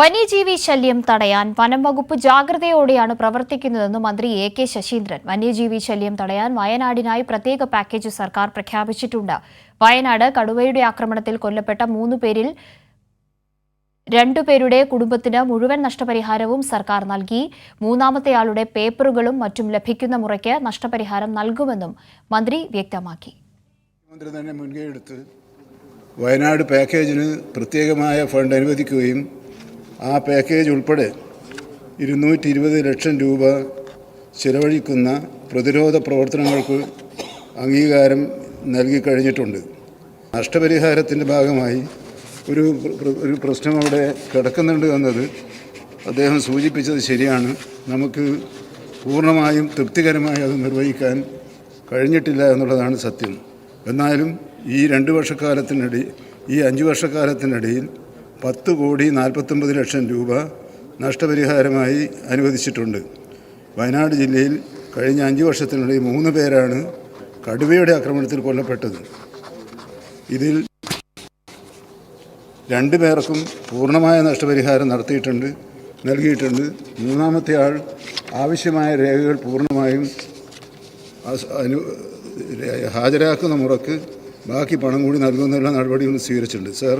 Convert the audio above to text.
വന്യജീവി ശല്യം തടയാൻ വനം വകുപ്പ് ജാഗ്രതയോടെയാണ് പ്രവർത്തിക്കുന്നതെന്ന് മന്ത്രി എ കെ ശശീന്ദ്രൻ. വന്യജീവി ശല്യം തടയാൻ വയനാടിനായി പ്രത്യേക പാക്കേജ് സർക്കാർ പ്രഖ്യാപിച്ചിട്ടുണ്ട്. വയനാട് കടുവയുടെ ആക്രമണത്തിൽ കൊല്ലപ്പെട്ട മൂന്ന് പേരിൽ രണ്ടുപേരുടെ കുടുംബത്തിന് മുഴുവൻ നഷ്ടപരിഹാരവും സർക്കാർ നൽകി. മൂന്നാമത്തെയാളുടെ പേപ്പറുകളും മറ്റും ലഭിക്കുന്ന മുറയ്ക്ക് നഷ്ടപരിഹാരം നൽകുമെന്നും മന്ത്രി വ്യക്തമാക്കി. വയനാട് പാക്കേജിന് പ്രത്യേകമായ ഫണ്ട് അനുവദിക്കുകയും ആ പാക്കേജ് ഉൾപ്പെടെ ഇരുന്നൂറ്റി ഇരുപത് ലക്ഷം രൂപ ചിലവഴിക്കുന്ന പ്രതിരോധ പ്രവർത്തനങ്ങൾക്ക് അംഗീകാരം നൽകിക്കഴിഞ്ഞിട്ടുണ്ട് നഷ്ടപരിഹാരത്തിന്റെ ഭാഗമായി ഒരു ഒരു പ്രശ്നം അവിടെ കിടക്കുന്നുണ്ട് എന്നത് അദ്ദേഹം സൂചിപ്പിച്ചത് ശരിയാണ്. നമുക്ക് പൂർണമായും തൃപ്തികരമായി അത് നിർവഹിക്കാൻ കഴിഞ്ഞിട്ടില്ല എന്നുള്ളതാണ് സത്യം. എന്നാലും ഈ രണ്ട് വർഷക്കാലത്തിനിടയിൽ ഈ അഞ്ച് വർഷക്കാലത്തിനിടയിൽ പത്ത് കോടി നാൽപ്പത്തൊമ്പത് ലക്ഷം രൂപ നഷ്ടപരിഹാരമായി അനുവദിച്ചിട്ടുണ്ട്. വയനാട് ജില്ലയിൽ കഴിഞ്ഞ അഞ്ച് വർഷത്തിനുള്ളിൽ മൂന്ന് പേരാണ് കടുവയുടെ ആക്രമണത്തിൽ കൊല്ലപ്പെട്ടത്. ഇതിൽ രണ്ടു പേർക്കും പൂർണമായ നഷ്ടപരിഹാരം നടത്തിയിട്ടുണ്ട് നൽകിയിട്ടുണ്ട്. മൂന്നാമത്തെ ആൾ ആവശ്യമായ രേഖകൾ പൂർണമായും അനു ഹാജരാക്കുന്ന മുറക്ക് ബാക്കി പണം കൂടി നൽകുന്നതിനുള്ള നടപടികൾ സ്വീകരിച്ചിട്ടുണ്ട്. സാർ